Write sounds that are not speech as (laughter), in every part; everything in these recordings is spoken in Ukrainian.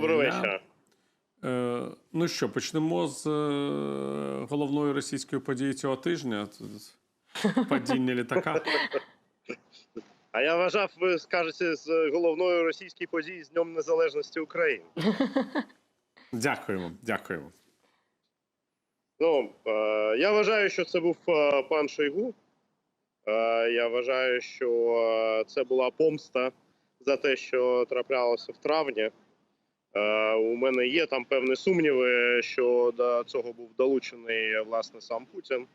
Доброго вечора. Е, ну що, почнемо з е, головної російської події цього тижня. Падіння літака. (laughs) А я вважав, ви скажете з головної російської події з Днем Незалежності України. (laughs) Дякуємо, дякуємо. Ну е, я вважаю, що це був пан Шойгу. Я вважаю, що це була помста за те, що траплялося в травні. Е, у мене є там певні сумніви, що до цього був долучений власне сам Путін.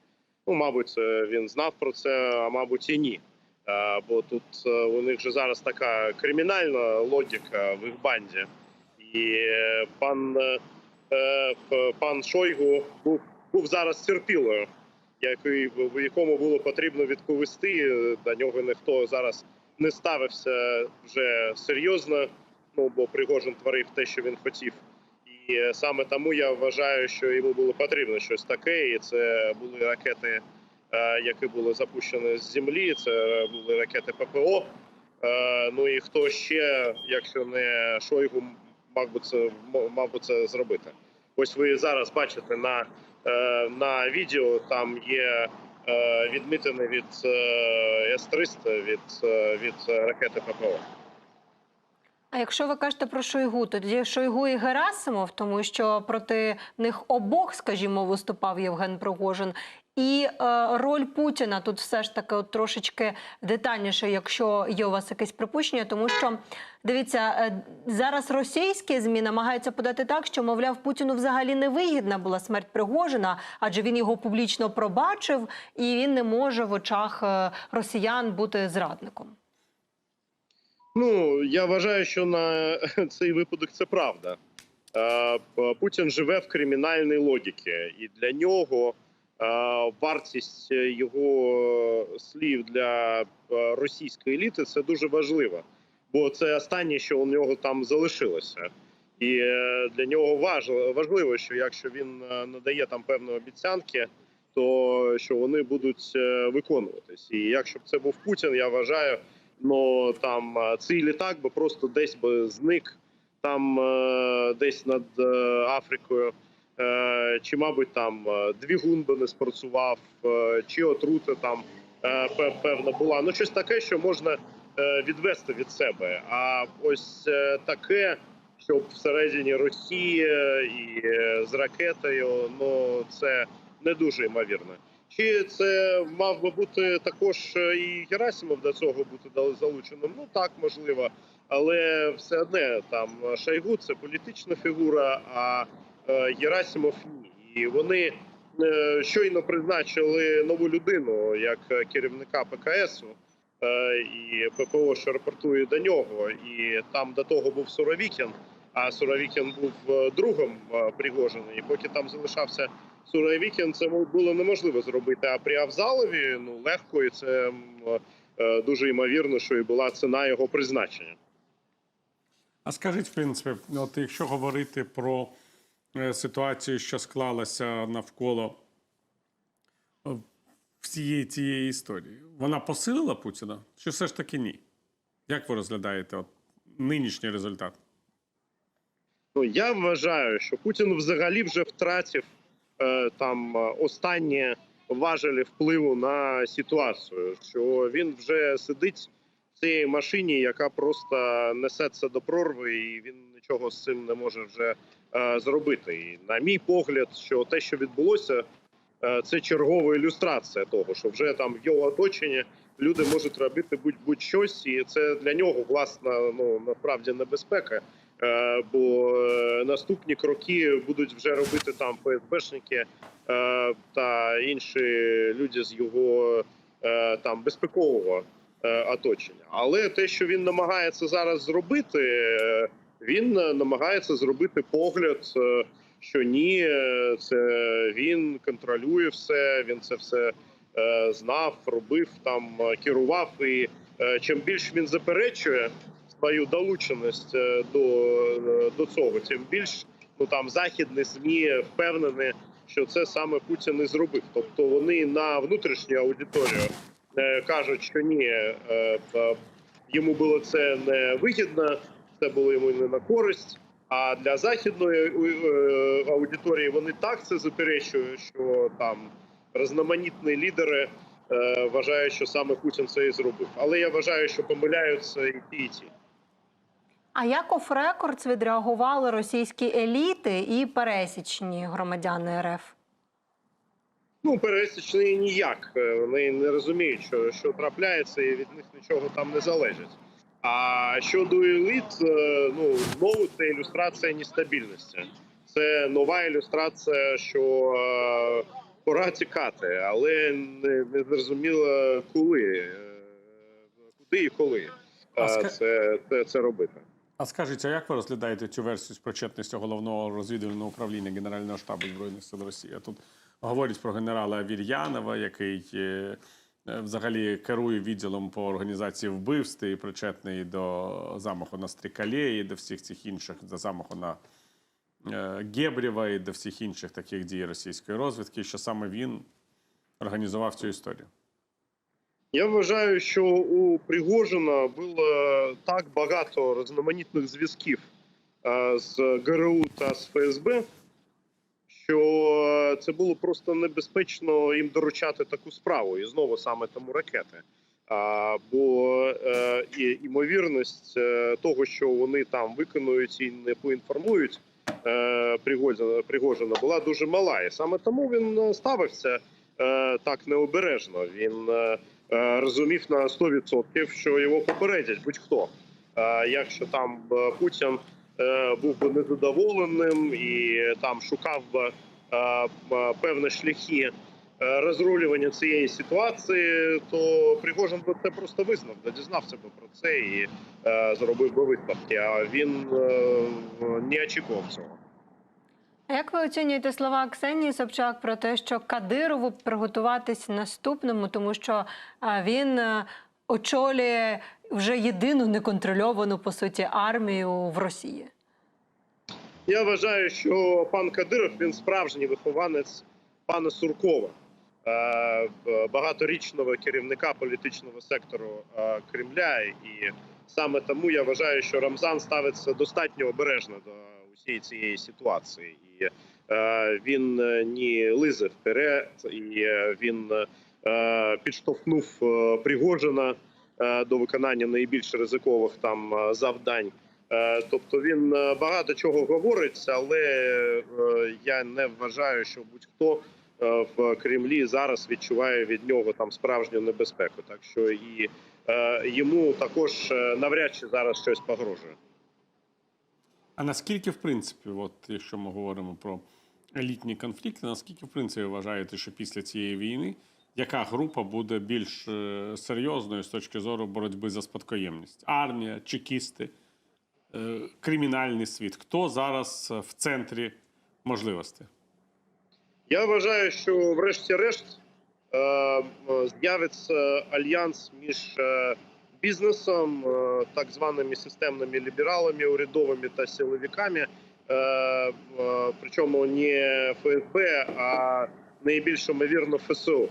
Ну, мабуть, він знав про це, а мабуть, і ні. Е, бо тут е, у них же зараз така кримінальна логіка в їх банді. І пан, пан Шойгу був, був зараз терпілою, в якому було потрібно відповісти. До нього ніхто зараз не ставився вже серйозно. Ну бо Пригожин творив те, що він хотів. І е, саме тому я вважаю, що йому було потрібно щось таке, і це були ракети, е, які були запущені з землі. Це були ракети ППО. Е, Ну і хто ще, якщо не Шойгу, мав би це мав би це зробити? Ось ви зараз бачите на, на відео. Там є відмітини від е, С-300 від, від ракети ППО. А якщо ви кажете про Шойгу, тоді Шойгу і Герасимов, тому що проти них обох, скажімо, виступав Євген Пригожин. І е, роль Путіна тут все ж таки от трошечки детальніше, якщо є у вас якесь припущення, тому що дивіться, е, зараз російські змі намагаються подати так, що мовляв Путіну взагалі не вигідна була смерть Пригожина, адже він його публічно пробачив, і він не може в очах е, росіян бути зрадником. Ну я вважаю, що на (laughs) цей випадок це правда. Е, Путін живе в кримінальній логіці, і для нього е, вартість його слів для е, російської еліти це дуже важливо, бо це останнє, що у нього там залишилося. І для нього важ- важливо, що якщо він надає там певні обіцянки, то що вони будуть виконуватись. І якщо б це був Путін, я вважаю. Ну там е, цей літак би просто десь би зник там е, десь над е, Африкою, чи, мабуть, там двигун би не спрацював, чи отрута там певна була. Ну, щось таке, що можна відвести від себе. А ось таке, щоб всередині Росії і з ракетою, ну це не дуже ймовірно. Чи це мав би бути також е, і Герасимов до цього бути залученим? Ну так можливо, але все одне там Шойгу це політична фігура, а е, Герасимов ні. І вони е, щойно призначили нову людину як керівника ПКСу і ППО, що рапортує до нього. І там до того був Суровікін, а Суровікін був другом Пригожина. І поки там залишався Суровікін, це було неможливо зробити. А при Авзалові ну легко, і це е, дуже ймовірно, що і була ціна його призначення. А скажіть, в принципі, от якщо говорити про е, ситуацію, що склалася навколо е, всієї цієї історії, вона посилила Путіна? Чи все ж таки ні? Як ви розглядаєте от, нинішній результат? Ну я вважаю, що Путін взагалі вже втратив там е, останні важелі впливу на ситуацію. Що він вже сидить в цій машині, яка просто несеться до прорви, і він нічого з цим не може вже е, зробити. І на мій погляд, що те, що відбулося, е, це чергова ілюстрація того, що вже там в його оточенні люди можуть робити будь будь щось, і це для нього власна ну насправді небезпека. Е, бо е, наступні кроки будуть вже робити там ФСБшники е, та інші люди з його там безпекового оточення. Але те, що він намагається зараз зробити, він намагається зробити погляд, що ні, це він контролює все, він це все знав, робив там, керував. І чим більше він заперечує свою долученість е, до, е, до цього, тим більш ну там західні змі впевнені, що це саме Путін і зробив. Тобто вони на внутрішню аудиторію е, кажуть, що ні, йому було це не вигідно, це було йому не на користь. А для західної аудиторії вони так це заперечують, що там різноманітні лідери вважають, що саме Путін це і зробив. Але я вважаю, що помиляються і ті, і ті. А як оф рекордс відреагували російські еліти і пересічні громадяни РФ? Ну, пересічні ніяк. Е, Вони не розуміють, що, що трапляється, і від них нічого там не залежить. А щодо еліт, е, ну знову це ілюстрація нестабільності. Це нова ілюстрація, що е, пора тікати, але не, не зрозуміло коли, куди і коли А це, це, це робити. А скажіть, а як ви розглядаєте цю версію з причетністю головного розвідувального управління Генерального штабу Збройних сил Росії? Тут говорять про генерала Вір'янова, який е, е, взагалі керує відділом по організації вбивств і причетний до замаху на Стрікалє і до всіх цих інших, до замаху на е, Гебрєва і до всіх інших таких дій російської розвідки, що саме він організував цю історію. Я вважаю, що у Пригожина було так багато різноманітних зв'язків е, з ГРУ та з ФСБ, що це було просто небезпечно їм доручати таку справу, і знову саме тому ракети. А, бо е, і, ймовірність е, того, що вони там виконують і не поінформують е, Пригожина, Пригожина, була дуже мала. І саме тому він е, ставився е, так необережно. Він е, е, розумів на 100%, що його попередять будь-хто. Е, Якщо там е, Путін е, був би незадоволеним і там шукав би е, е, певні шляхи е, розрулювання цієї ситуації, то Пригожин би це просто визнав, да дізнався би про це і е, зробив би висновки. А він е, не очікував цього. Як ви оцінюєте слова Ксенії Собчак про те, що Кадирову приготуватись наступному, тому що він е, очолює вже єдину неконтрольовану по суті армію в Росії? Я вважаю, що пан Кадиров він справжній вихованець пана Суркова, е, багаторічного керівника політичного сектору е, Кремля. І саме тому я вважаю, що Рамзан ставиться достатньо обережно до усієї цієї ситуації. І е, він е, не лизе вперед, і е, він підштовхнув Пригожина до виконання найбільш ризикових там завдань. Тобто він багато чого говорить, але я не вважаю, що будь-хто в Кремлі зараз відчуває від нього там справжню небезпеку. Так що і йому також навряд чи зараз щось погрожує. А наскільки, в принципі, от якщо ми говоримо про елітні конфлікти, наскільки, в принципі, вважаєте, що після цієї війни яка група буде більш е, серйозною з точки зору боротьби за спадкоємність? Армія, чекісти, е, кримінальний світ? Хто зараз е, в центрі можливостей? Я вважаю, що врешті-решт з'явиться альянс між бізнесом, е, так званими системними лібералами, урядовими та силовиками. Е, е, причому не ФСБ, а найбільш ймовірно ФСУ.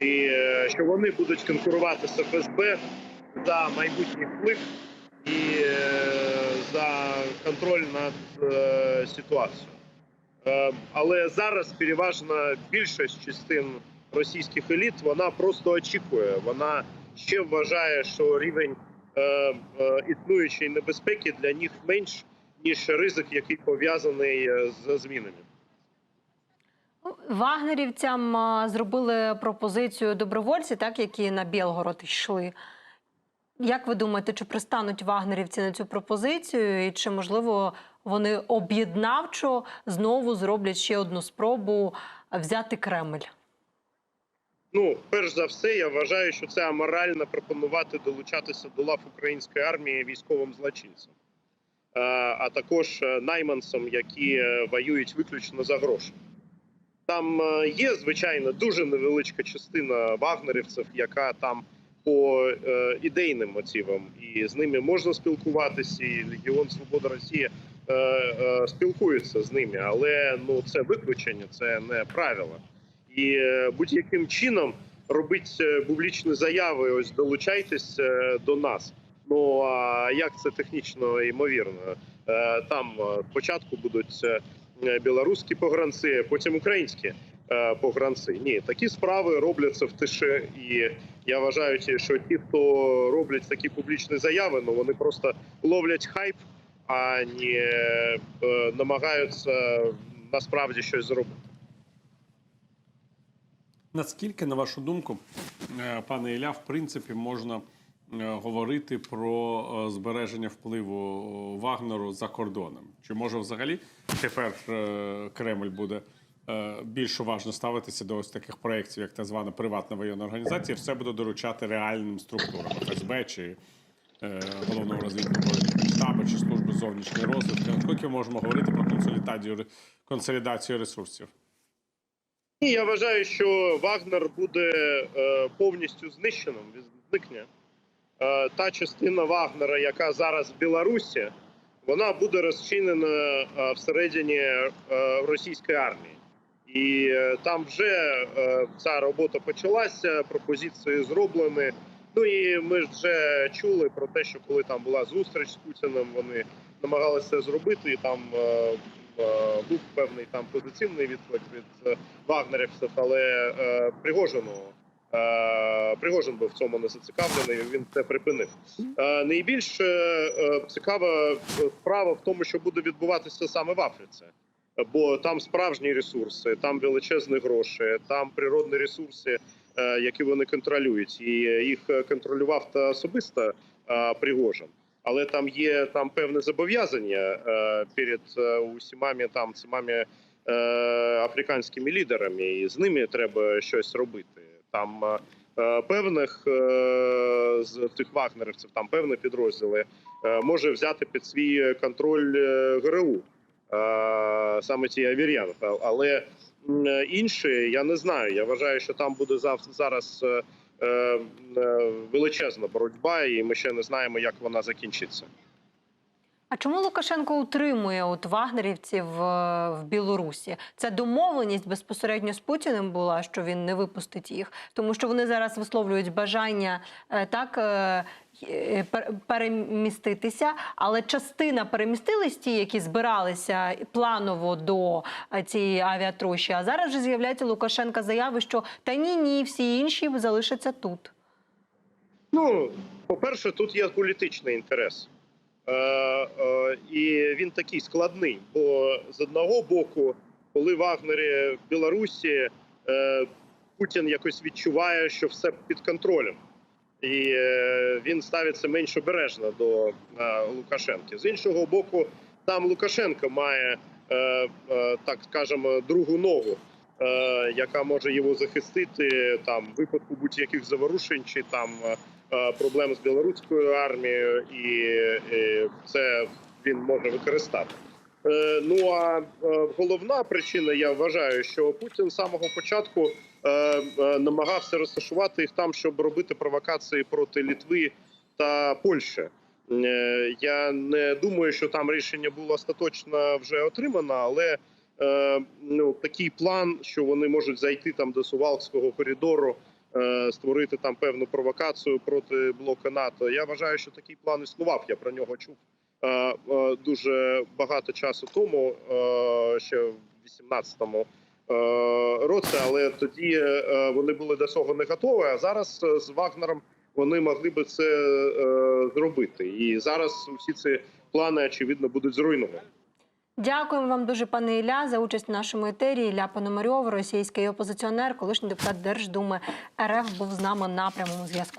І що вони будуть конкурувати з ФСБ за майбутній вплив і за контроль над ситуацією. Але зараз переважна більшість частин російських еліт вона просто очікує. Вона ще вважає, що рівень е, е, існуючої небезпеки для них менш ніж ризик, який пов'язаний е, з змінами. Вагнерівцям зробили пропозицію добровольці, так які на Білгород йшли. Як ви думаєте, чи пристануть вагнерівці на цю пропозицію, і чи можливо вони об'єднавчо знову зроблять ще одну спробу взяти Кремль? Ну, перш за все, я вважаю, що це аморально пропонувати долучатися до лав української армії військовим злочинцям, Е, а також е, найманцям, які е, воюють виключно за гроші. Там є, звичайно, дуже невеличка частина вагнерівців, яка там по ідейним мотивам, і з ними можна спілкуватися. І Легіон Свобода Росії спілкується з ними, але ну це виключення, це не правило. І е, будь-яким чином робить е, публічні заяви. Ось долучайтесь е, до нас. Ну а як це технічно ймовірно? Там спочатку будуть білоруські погранці, потім українські погранці. Ні, такі справи робляться в тиші, і я вважаю, що ті, хто роблять такі публічні заяви, ну вони просто ловлять хайп, а не намагаються насправді щось зробити. Наскільки, на вашу думку, е, пане Ілля, в принципі, можна е, говорити про е, збереження впливу Вагнеру за кордоном? Чи може взагалі тепер Кремль буде більш уважно ставитися до ось таких проєктів, як так звана приватна воєнна організація, все буде доручати реальним структурам ФСБ чи головного розвідного штабу чи служби зовнішньої розвідки? Наскільки можемо говорити про консолідацію ресурсів? Ні, я вважаю, що Вагнер буде е, повністю знищеним. Він зникне. Е, та частина Вагнера, яка зараз в Білорусі, вона буде розчинена е, всередині е, російської армії. І е, там вже е, ця робота почалася, пропозиції зроблені. Ну і ми ж вже чули про те, що коли там була зустріч з Путіним, вони намагалися це зробити, і там е, був певний там позитивний відклик від е, вагнерівців, але е, Пригожину. Е, Пригожин був в цьому не зацікавлений. Він це припинив. Е, найбільш е, е, цікава справа в тому, що буде відбуватися саме в Африці, бо там справжні ресурси, там величезні гроші, там природні ресурси, е, які вони контролюють, і їх контролював та особисто е, Пригожин. Але там є там певне зобов'язання е, перед е, усімами там цими е, африканськими лідерами, і з ними треба щось робити. Там певних з тих вагнерівців, там певні підрозділи може взяти під свій контроль ГРУ, саме ті авір'ян. Але інші я не знаю. Я вважаю, що там буде зараз. Е, е, Величезна боротьба, і ми ще не знаємо, як вона закінчиться. А чому Лукашенко утримує от вагнерівців е, в Білорусі? Це домовленість безпосередньо з Путіним була, що він не випустить їх, тому що вони зараз висловлюють бажання е, так. е, пер- Переміститися, але частина перемістились ті, які збиралися планово до цієї авіатрощі. А зараз вже з'являється Лукашенка заяви, що та ні, ні, всі інші залишаться тут. Ну, по-перше, тут є політичний інтерес. Е, е, і він такий складний. Бо з одного боку, коли Вагнері в Білорусі, е, Путін якось відчуває, що все під контролем. І він ставиться менш обережно до Лукашенки. З іншого боку, там Лукашенко має, так скажемо, другу ногу, яка може його захистити там випадку будь-яких заворушень чи там проблем з білоруською армією, і, це він може використати. Е, Ну а е, головна причина, я вважаю, що Путін з самого початку е, е, намагався розташувати їх там, щоб робити провокації проти Літви та Польщі. Е, Я не думаю, що там рішення було остаточно вже отримано, але е, ну такий план, що вони можуть зайти там до Сувалкського коридору, е, створити там певну провокацію проти блоку НАТО. Я вважаю, що такий план існував. Я про нього чув е, е, дуже багато часу тому, е, ще в 18-му е, році, але тоді е, вони були до цього не готові. А зараз е, з Вагнером вони могли би це е, зробити. І зараз усі ці плани очевидно будуть зруйновані. Дякуємо вам дуже, пане Ілля, за участь в нашому етері. Ілля Пономарьов, російський опозиціонер, колишній депутат Держдуми РФ, був з нами на прямому зв'язку.